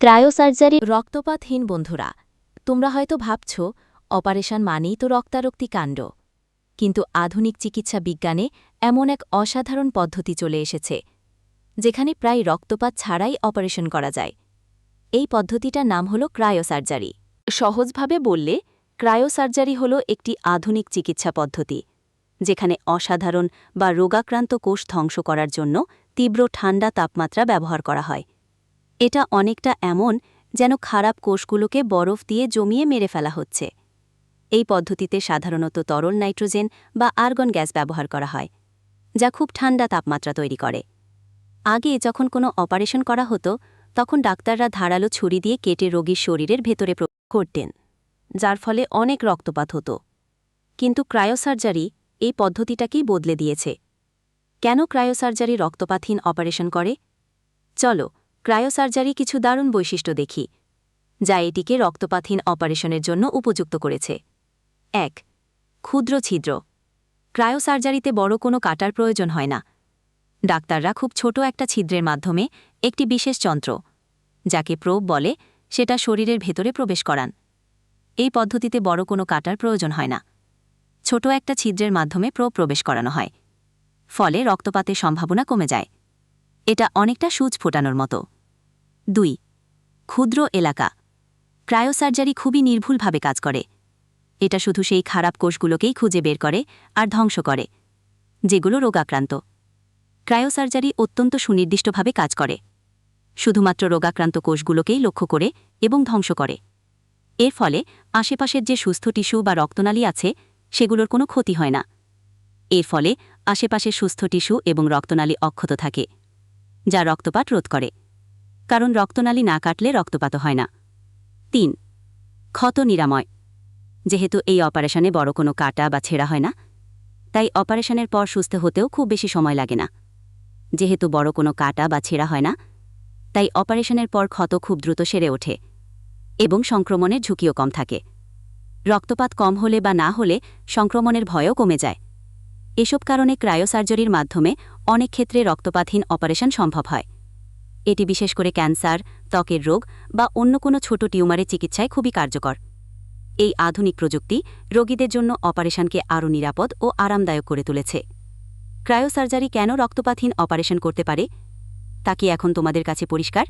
Cryosurgery, রক্তপাতহীন বন্ধুরা, তোমরা হয়তো ভাবছ, অপারেশন মানেই তো রক্তারক্তি কাণ্ড। কিন্তু আধুনিক চিকিৎসা বিজ্ঞানে এমন এক অসাধারণ পদ্ধতি চলে এসেছে, যেখানে প্রায় রক্তপাত ছাড়াই অপারেশন করা যায়। এই পদ্ধতিটার নাম হল ক্রায়োসার্জারি। সহজভাবে বললে, ক্রায়োসার্জারি হল একটি আধুনিক চিকিৎসা পদ্ধতি, যেখানে অসাধারণ বা রোগাক্রান্ত কোষ ধ্বংস করার জন্য তীব্র ঠান্ডা তাপমাত্রা ব্যবহার করা হয়। এটা অনেকটা এমন যেন খারাপ কোষগুলোকে বরফ দিয়ে জমিয়ে মেরে ফেলা হচ্ছে। এই পদ্ধতিতে সাধারণত তরল নাইট্রোজেন বা আর্গন গ্যাস ব্যবহার করা হয়, যা খুব ঠান্ডা তাপমাত্রা তৈরি করে। আগে যখন কোনো অপারেশন করা হতো, তখন ডাক্তাররা ধারালো ছুরি দিয়ে কেটে রোগীর শরীরের ভেতরে করতেন, যার ফলে অনেক রক্তপাত হতো। কিন্তু ক্রায়োসার্জারি এই পদ্ধতিটাকেই বদলে দিয়েছে। কেন ক্রায়োসার্জারি রক্তপাতহীন অপারেশন করে? চলো ক্রায়োসার্জারি কিছু দারুণ বৈশিষ্ট্য দেখি, যা এটিকে রক্তপাতহীন অপারেশনের জন্য উপযুক্ত করেছে। এক, ক্ষুদ্র ছিদ্র। ক্রায়োসার্জারিতে বড় কোনো কাটার প্রয়োজন হয় না। ডাক্তাররা খুব ছোট একটা ছিদ্রের মাধ্যমে একটি বিশেষ যন্ত্র, যাকে প্রোব বলে সেটা শরীরের ভেতরে প্রবেশ করান। এই পদ্ধতিতে বড় কোনো কাটার প্রয়োজন হয় না। ছোট একটা ছিদ্রের মাধ্যমে প্রোব প্রবেশ করানো হয়, ফলে রক্তপাতের সম্ভাবনা কমে যায়। এটা অনেকটা সূচ ফোটানোর মতো। দুই, ক্ষুদ্র এলাকা। ক্রায়োসার্জারি খুবই নির্ভুলভাবে কাজ করে। এটা শুধু সেই খারাপ কোষগুলোকেই খুঁজে বের করে আর ধ্বংস করে, যেগুলো রোগাক্রান্ত। ক্রায়োসার্জারি অত্যন্ত সুনির্দিষ্টভাবে কাজ করে। শুধুমাত্র রোগাক্রান্ত কোষগুলোকেই লক্ষ্য করে এবং ধ্বংস করে। এর ফলে আশেপাশের যে সুস্থ টিস্যু বা রক্তনালী আছে, সেগুলোর কোনো ক্ষতি হয় না। এর ফলে আশেপাশের সুস্থ টিস্যু এবং রক্তনালী অক্ষত থাকে। যা রক্তপাত রোধ করে। কারণ রক্তনালী না কাটলে রক্তপাত হয় না। তিন, ক্ষত নিরাময়। যেহেতু এই অপারেশনে বড় কোনো কাটা বা ছেঁড়া হয় না, তাই অপারেশনের পর সুস্থ হতেও খুব বেশি সময় লাগে না। যেহেতু বড় কোনো কাটা বা ছেঁড়া হয় না, তাই অপারেশনের পর ক্ষত খুব দ্রুত সেরে ওঠে এবং সংক্রমণের ঝুঁকিও কম থাকে। রক্তপাত কম হলে বা না হলে সংক্রমণের ভয়ও কমে যায়। এসব কারণে ক্রায়োসার্জারির মাধ্যমে অনেক ক্ষেত্রে রক্তপাতহীন অপারেশন সম্ভব হয়। এটি বিশেষ করে ক্যান্সার, ত্বকের রোগ বা অন্য কোনো ছোট টিউমারের চিকিৎসায় খুবই কার্যকর। এই আধুনিক প্রযুক্তি রোগীদের জন্য অপারেশনকে আরও নিরাপদ ও আরামদায়ক করে তুলেছে। ক্রায়োসার্জারি কেন রক্তপাতহীন অপারেশন করতে পারে, তা কি এখন তোমাদের কাছে পরিষ্কার?